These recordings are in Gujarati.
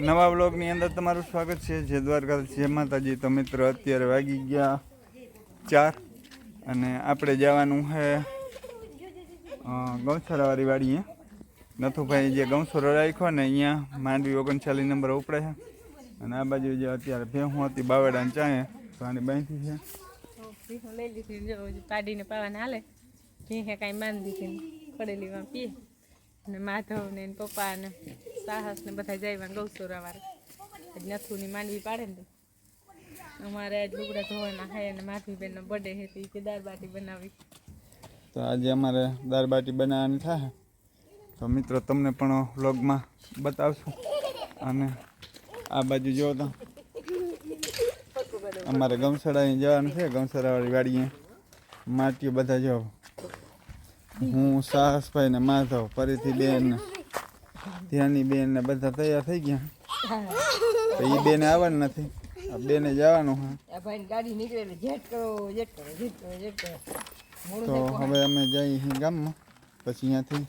નવા બ્લોગની અંદર તમારું સ્વાગત છે. જે દ્વારકા જય માતાજી. તો મિત્રો, અત્યારે વાગી ગયા ચાર અને આપણે જવાનું છે ગૌશાળાવાળી વાડીએ. નથુભાઈ જે ગૌસરો રાખ્યો ને, અહીંયા માંડવી ઓગણચાલીસ નંબર ઉપડે છે. અને આ બાજુ જે અત્યારે ભેહું હતી બાવડાને ચાએ તો આની બાંધી છે. પાડીને પાવાને હાલે. ભીહે કાંઈ માન પડેલી પીએ અને માધવ ને પપ્પા ને સાહસ ને બધા જાય ગૌસુરા વાળા. નથુની માંડવી પાડે ને અમારે આજ લુગડા ધોવાના હે અને માધવીબેન નો બર્થડે હે તો કે દાળ બાટી બનાવી. તો આજે અમારે દાળ બાટી બનાવવાની થાય. તો મિત્રો તમને પણ વ્લોગમાં બતાવશું. અને આ બાજુ જો તો અમારે ગમસડા જવાનું છે. ગમસડાવાળી વાડીએ. માટીઓ બધા જો હું સાહસભાઈ ને માધવ ફરીથી બેન ધ્યાની બેન ને બધા તૈયાર થઈ ગયા. તો એ બેને આવવાનું નથી. આ બેને જવાનું હા. ગાડી નીકળે જેટ કરો જેટ કરો જેટ કરો જેટ કરો. તો હવે અમે જઈએ ગામમાં. પછી અહીંયાથી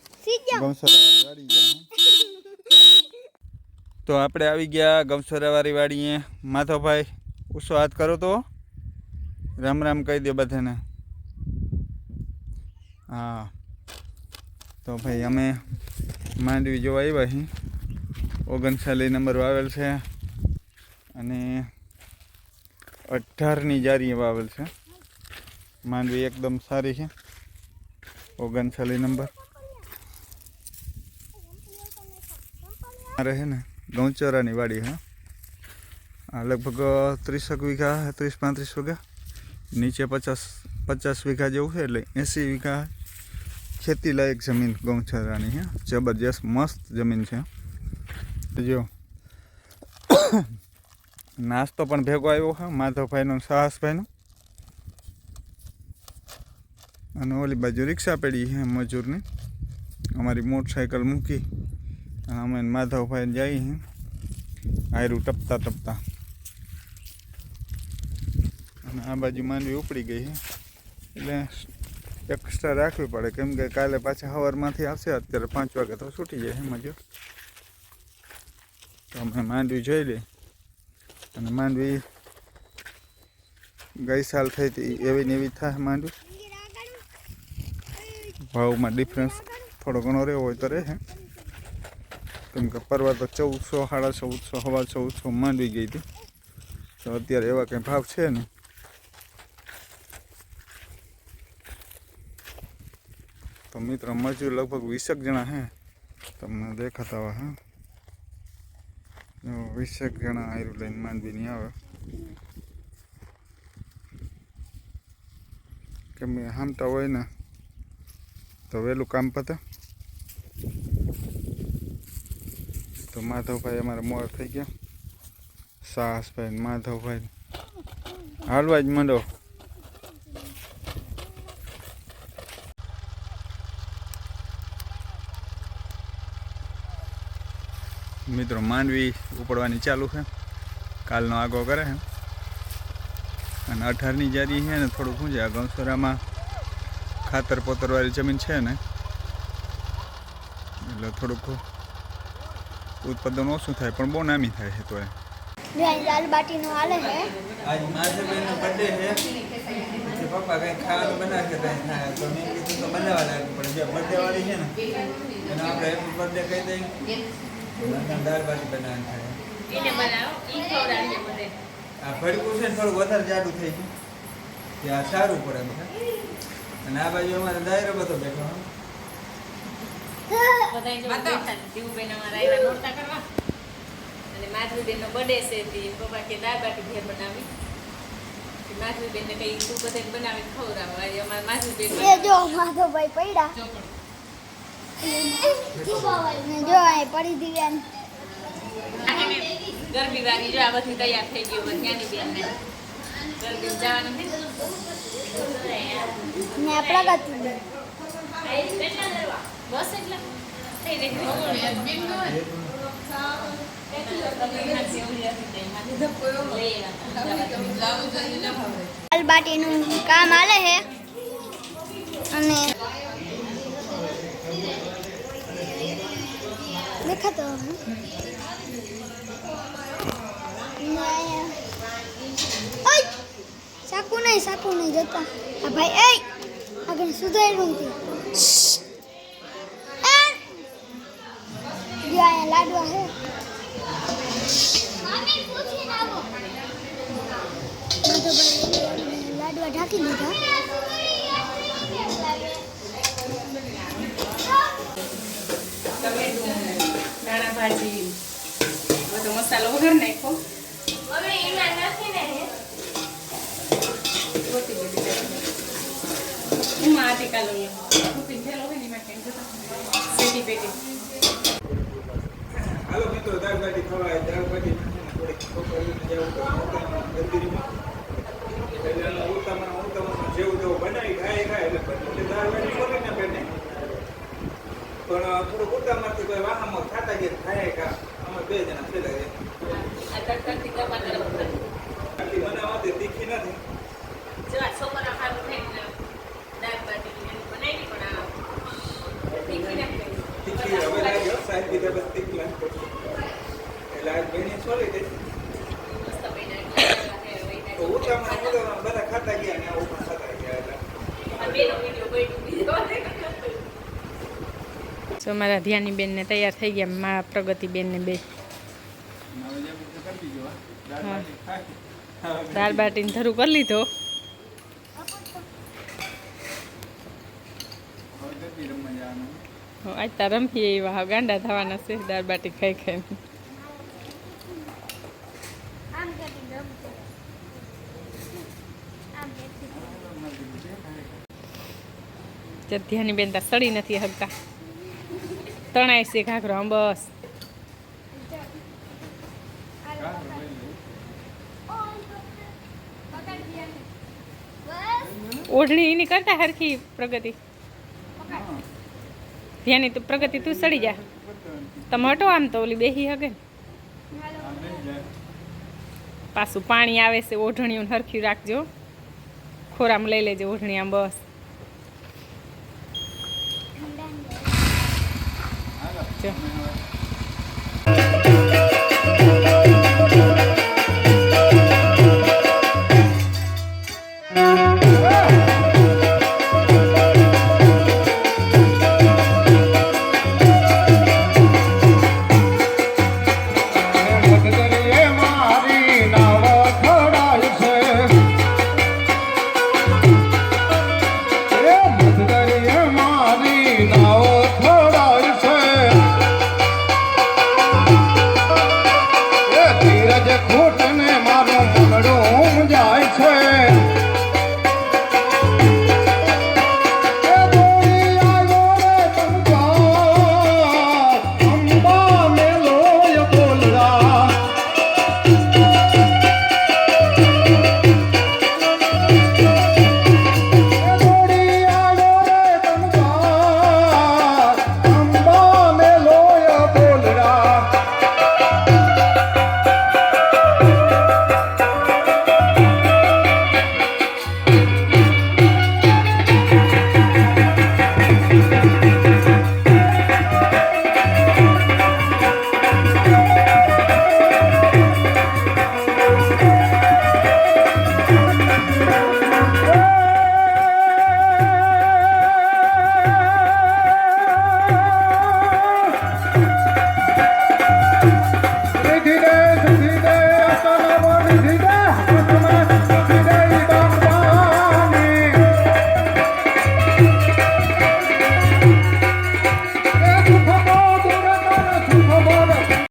ગૌશાળાવાળી વાડી જાય તો આપણે આવી ગયા ગૌશાળાવાળી વાડીએ. માધવભાઈ ઉસો હાથ કરો તો. રામ રામ કહી દે બધાને. હા. તો ભાઈ અમે માંડવી જોવા આવ્યા છીએ. ઓગણચાલીસ નંબર વાવેલ છે અને અઢારની જારી વાવેલ છે. માંડવી એકદમ સારી છે. ઓગણચાલીસ નંબર. છે ને ગૌચરાની વાડી હા લગભગ ત્રીસેક વીઘા, ત્રીસ પાંત્રીસ વીઘા, નીચે પચાસ પચાસ વીઘા જેવું છે એટલે એંસી વીઘા ખેતી લાયક જમીન ગૌછરાની હે. જબરજસ્ત મસ્ત જમીન છે. જો. નાસ્તો પણ ભેગો આવ્યો હા, માધવભાઈનો સાહસભાઈનો. અને ઓલી બાજુ રિક્ષા પડી છે મજૂરની. અમારી મોટરસાઇકલ મૂકી. અને અમે માધવભાઈ જઈએ આયરું ટપતા ટપતા. અને આ બાજુ માંડવી ઉપડી ગઈ છે એટલે એક્સ્ટ્રા રાખવી પડે. કેમ કે કાલે પાછા સવારમાંથી આવશે, અત્યારે પાંચ વાગે તો છૂટી જાય, એમાં જો તો અમે માંડવી જોઈ લઈએ. અને માંડવી ગઈ સાલ થઈ હતી, એવી ને એવી થાય માંડવી. ભાવમાં ડિફરન્સ થોડો ઘણો રહ્યો હોય તો રહે કેમ કે પરવા તો ચૌદસો, સાડા ચૌદસો, હવા ચૌદસો માંડવી ગઈ હતી. તો અત્યારે એવા કંઈ ભાવ છે ને તો મિત્રો મજૂર લગભગ વીસેક જણા હે, તમને દેખાતા હોય, હા. વીસેક જણા આયરું લઈને માંડવી નહીં આવે. કેમ હામતા હોય ને, તો વહેલું કામ પતે. તો માધવભાઈ અમારા મોર થઈ ગયા. સાહસભાઈ માધવભાઈ હાલવા જ માંડો. મિત્રો માંડવી ઉપડવાની ચાલુ છે. કાલનો આગો કરે છે. અને અઢારની જારી છે ને થોડુંક શું છે આ ગૌસરામાં ખાતર પોતરવાળી જમીન છે ને. એટલે થોડુંક ઉત્પાદન ઓછું થાય પણ બહુ નામી થાય છે તો એ. જો અહીં દાલ બાટીનું હાલે છે. આજ માધવબેનનો બર્થડે છે. પછી પપ્પા કંઈ ખાવાનું બનાવશે કંઈ ખાય તો મેં કીધું તો બનાવવા લાગ્યું પણ જે બર્થડે વાળી છે ને એને આપણે હેપી બર્થડે કહી દઈએ. અને દાળ બાટી બનાવવાની એને બનાવો ઈ ખવડાવીએ બધે. આ ભડકું છે ને થોડું વધારે જાડું થઈ ગયું. ત્યાં સારું પડે એમ અને આ બાજુ અમારે દાયરો બધો બેઠો હો. બધા જો બેઠા છે. દીવુબેન અમારા આવ્યા નોરતા કરવા. અને માધવીબેનનો બર્થડે છે તે પપ્પા કે દાળ બાટી ઘેર બનાવી. તે માધવીબેનને કઈ તું બધા બનાવી ખવડાવો. આજે અમારા માધવીબેન એ જો માધવભાઈ પડ્યા ને જો અહીં પડી દીવ્યા ગરબી વાળી જો આ તૈયાર થઈ ગયું ત્યાંની બેન ને ગરબી જવાનું છે ને પ્રગતિ બસ કામ હાલે છે અને દેખાતો સાકુ નહીં સાકુ નહીં જતા. આ ભાઈ એ આગળ સુધાર્યું હતું લાડવા હે. લાડવા ઢાંકી દીધા. કંઈ મસાલો સેટી પેટી હાલો મિત્રો દાળ બાટી ખવાય દાળ ખોખરીને જેવું તેવું બનાવી ખાય ખાય. એટલે પછી દાળ બાટી ખોલે ને. પણ થોડુંક ઉતામણથી કોઈ વાહામાં ખાતા ગયા ખાય ખા અમે બે જણા પેલા આ તડતડતી ટમાટર આટલી બનાવવાથી તીખી નથી. જેવા છોકરા ખાતું થઈને દાળ બાટી બનાવી પણ તીખી નાખી તીખી હવે લાગ્યો. સાહેબ કીધા બસ તીખી લાગે એટલે આજ બેની છોડી દે. તો ઉતામણ ઉતામણ બધા ખાતા ગયા ને આવું પણ ખાતા ગયા એટલે સો મારા ધ્યાની બેનને તૈયાર થઈ ગયા મા પ્રગતિબેનને બે. દાળ બાટીને ધરું કરી લીધો. આજ તાર રમીએ એવા ગાંડા થવાના છે દાળ બાટી ખાઈ ખાઈ ધ્યાની બેન તાર સડી નથી હકતા તણાય છે ઘાઘરો બસ. ઓઢણી એની કરતા હરખી પ્રગતિ. ધ્યાની તું પ્રગતિ તું સડી જા. તમે હટો આમ તો ઓલી બેહી હગે પાછું પાણી આવે છે ઓઢણીઓ હરખ્યું રાખજો. ખોરામાં લઈ લેજો ઓઢણી આમ બસ. જો.